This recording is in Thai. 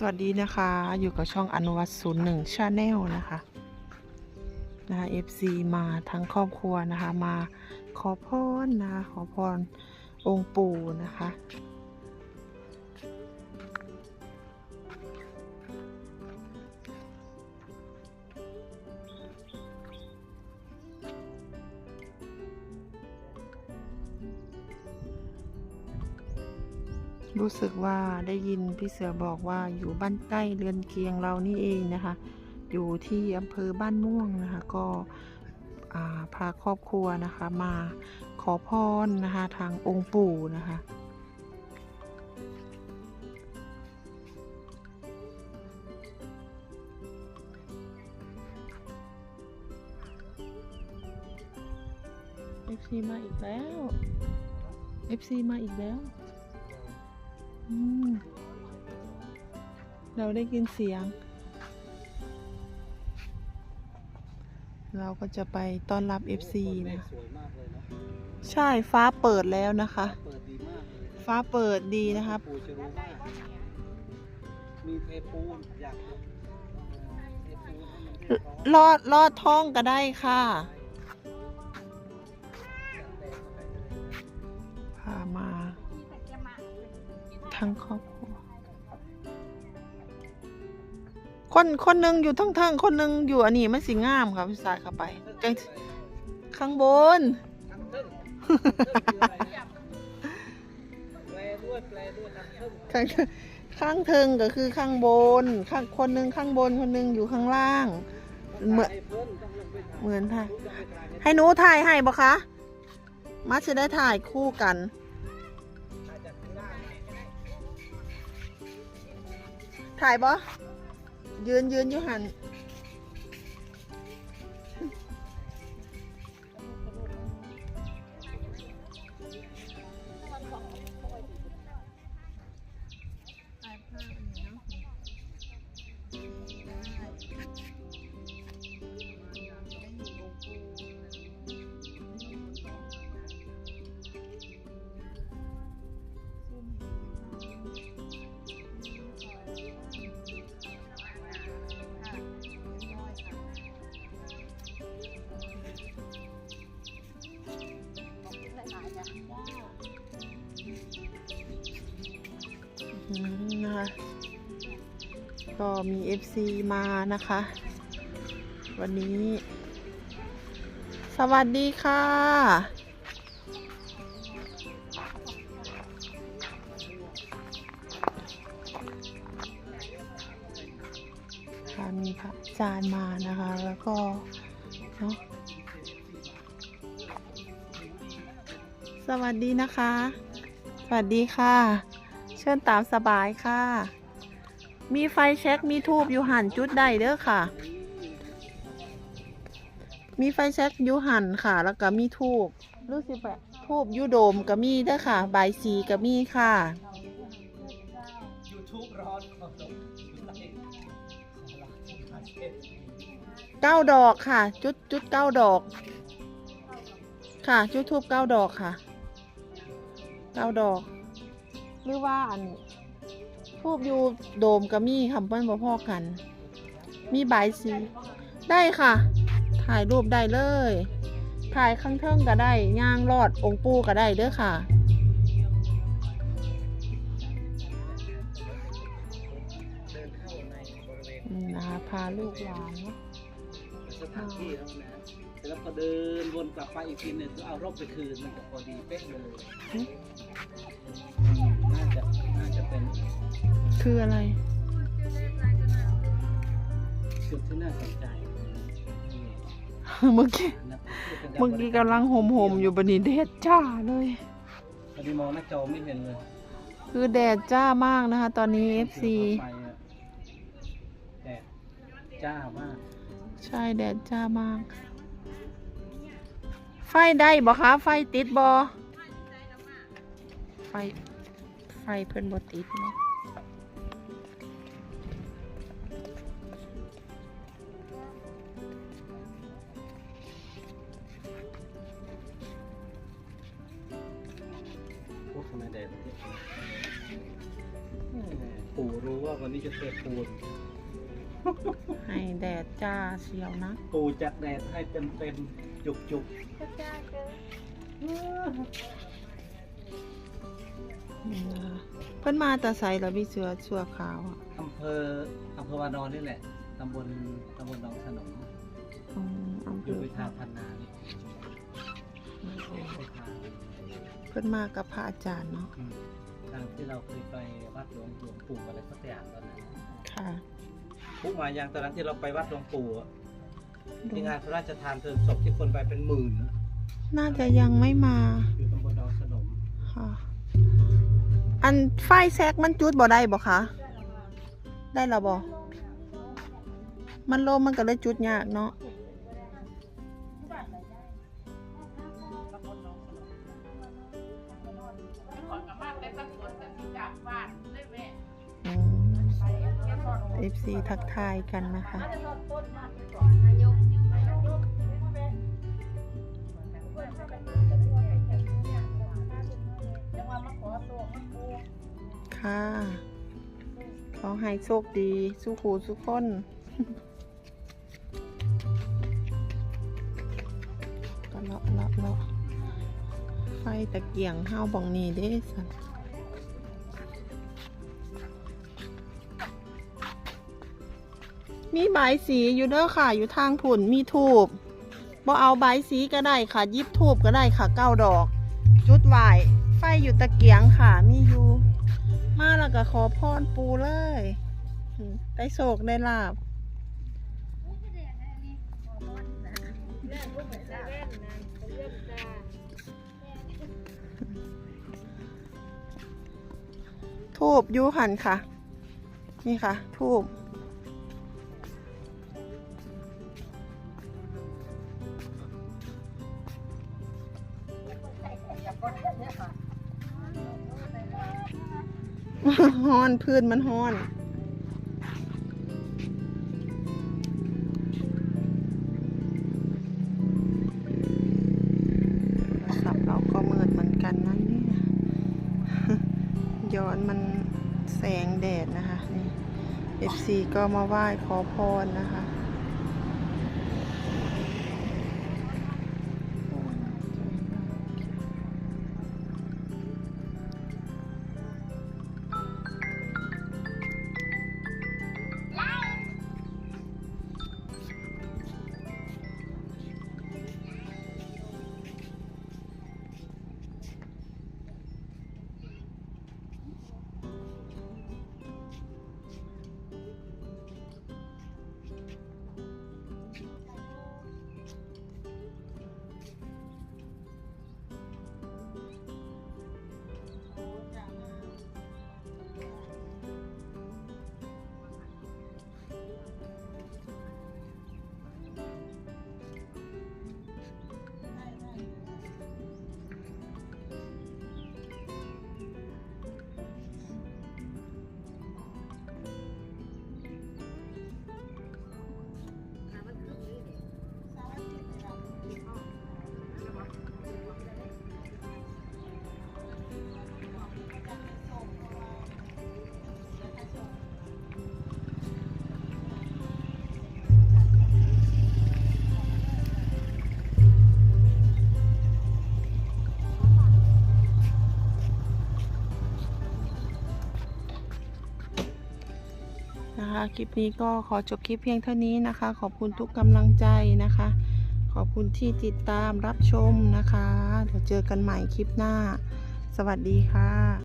สวัสดีนะคะ อยู่กับช่องอนุวัตศูนย์หนึ่งชาแนลนะคะนะคะ FC มาทั้งครอบครัวนะคะ มาขอพรนะคะขอพรองค์ปู่นะคะ รู้สึกว่าได้ยินพี่เสือบอกว่าอยู่บ้านใกล้เรือนเคียงเรานี่เองนะคะ อยู่ที่อำเภอบ้านม่วงนะคะ ก็พาครอบครัวนะคะมาขอพรนะคะทางองค์ปู่นะคะ FC มาอีกแล้ว FC มาอีกแล้ว เราได้ยินเสียง เราก็จะไปต้อนรับ FC นะสวยมากเลยนะใช่ฟ้าเปิดแล้วนะคะเปิดดีมากเลยฟ้าเปิดดีนะครับปูจะรู้มากมีเทปูนอยากจะเทปูนให้มันเรียบร้อยลอดลอดท้องก็ได้ค่ะพามา ทั้งครอบครัวคนคนหนึ่งอยู่ทั้งเทิงคนหนึ่งอยู่อันนี้มันสิงามค่ะพี่สายเข้าไปจังข้างบน ข้างข้างเทิงก็คือข้างบน ข้างคนหนึ่งข้างบนคนหนึ่งอยู่ข้างล่าง เหมือนเหมือนถ่ายรู้จะให้หนูถ่ายให้บ่คะมัดจะได้ถ่ายคู่กัน ถ่ายบ่ยืนยืนอยู่หัน นะคะก็มี FC มานะคะ วันนี้ สวัสดีค่ะค่ะมีพระอาจารย์มานะคะ แล้วก็เนาะ สวัสดีนะคะ สวัสดีค่ะ เชิญตามสบายค่ะ มีไฟเช็คมีทูบอยู่หันจุดใดเด้อค่ะ มีไฟเช็คอยู่หันค่ะ แล้วก็มีทูบรู้สิแบบทูบยูโดมก็มีเด้อค่ะ ใบสีก็มีค่ะเก้าดอกค่ะ จุดจุดเก้าดอก ค่ะ จุดทูบเก้าดอกค่ะ เก้าดอก หรือว่าอันทูบอยู่โดมก็มีคำเปิ้นบ่พอกัน มีใบายสี ได้ค่ะ ถ่ายรูปได้เลย ถ่ายข้างเทิงก็ได้ย่างรอดองค์ปู่ก็ได้เด้อค่ะเดินเข้าในบริเวณอืมนะคะพาลูกหลานเนาะสถานที่แล้วนะแล้วก็เดินวนกลับไปอีกทีหนึงก็เอาร่มไปคืนมันจะพอดีเป๊ะเลย คืออะไร จุดที่น่าสนใจเมื่อกี้นี่นะเมื่อกี้กำลังห่มๆอยู่บนนี้แดดจ้าเลย ตอนนี้มองหน้าจอไม่เห็นเลย คือแดดจ้ามากนะคะ ตอนนี้ FC ไฟอะแดดจ้ามาก ใช่แดดจ้ามาก ไฟได้บ่คะ ไฟติดบ่ไฟ ไฟเพิ่นบ่ติดเนาะ พวกทำไมแดดมันเยอะแหมปู่รู้ว่าวันนี้จะเทปูนให้แดดจ้าเชียวนะปูจัดแดดให้เต็มเต็มๆจุกจุกนี่นะคะเพิ่นมาแต่ใส่แล้วพี่เสือเสือขาวอะๆอำเภออำเภอวานอนนี่แหละตำบลตำบลหนองสนมอืมอำเภอยู่อไปทางพันนานี่ไปทาง เพิ่นมากับพระอาจารย์เนาะอืมทางที่เราเคยไปวัดหลวงหลวงปู่อะไรสักอย่างตอนนั้นค่ะปุ๊มายังตอนนั้นที่เราไปวัดหลวงปู่อะที่งานพระราชทานเพลิงศพที่คนไปเป็นหมื่นอะน่าจะยังไม่มาอยู่ตำบลหนองสนมค่ะอันไฟแซกมันจุดบ่ได้บ่คะได้แล้วบ่มันลมมันก็เลยจุดยากเนาะ FC ทักทายกันนะคะ ค่ะ ขอให้โชคดีสุขูสุขคนก็เลาะเลาะเลาะไฟตะเกียงห้าวบองนีเด้สัน มีใบสีอยู่เด้อค่ะ อยู่ทางผุนมีทูบบ่เอาใบสีก็ได้ค่ะ ยิบทูบก็ได้ค่ะเก้าดอก จุดไหวไฟอยู่ตะเกียงค่ะ มีอยู่ มาแล้วก็ขอพรปูเลยได้โศกได้ลาบทูบยูหันค่ะ นี่ค่ะทูบ ฮ้อนพื้นมันฮ้อน สับเราก็มืดเหมือนกันนะเนี่ยย้อนมันแสงแดดนะคะนี่ FC ก็มาไหว้ขอพรนะคะ นะคะ คลิปนี้ก็ขอจบคลิปเพียงเท่านี้นะคะ ขอบคุณทุกกำลังใจนะคะ ขอบคุณที่ติดตามรับชมนะคะ เดี๋ยวเจอกันใหม่คลิปหน้า สวัสดีค่ะ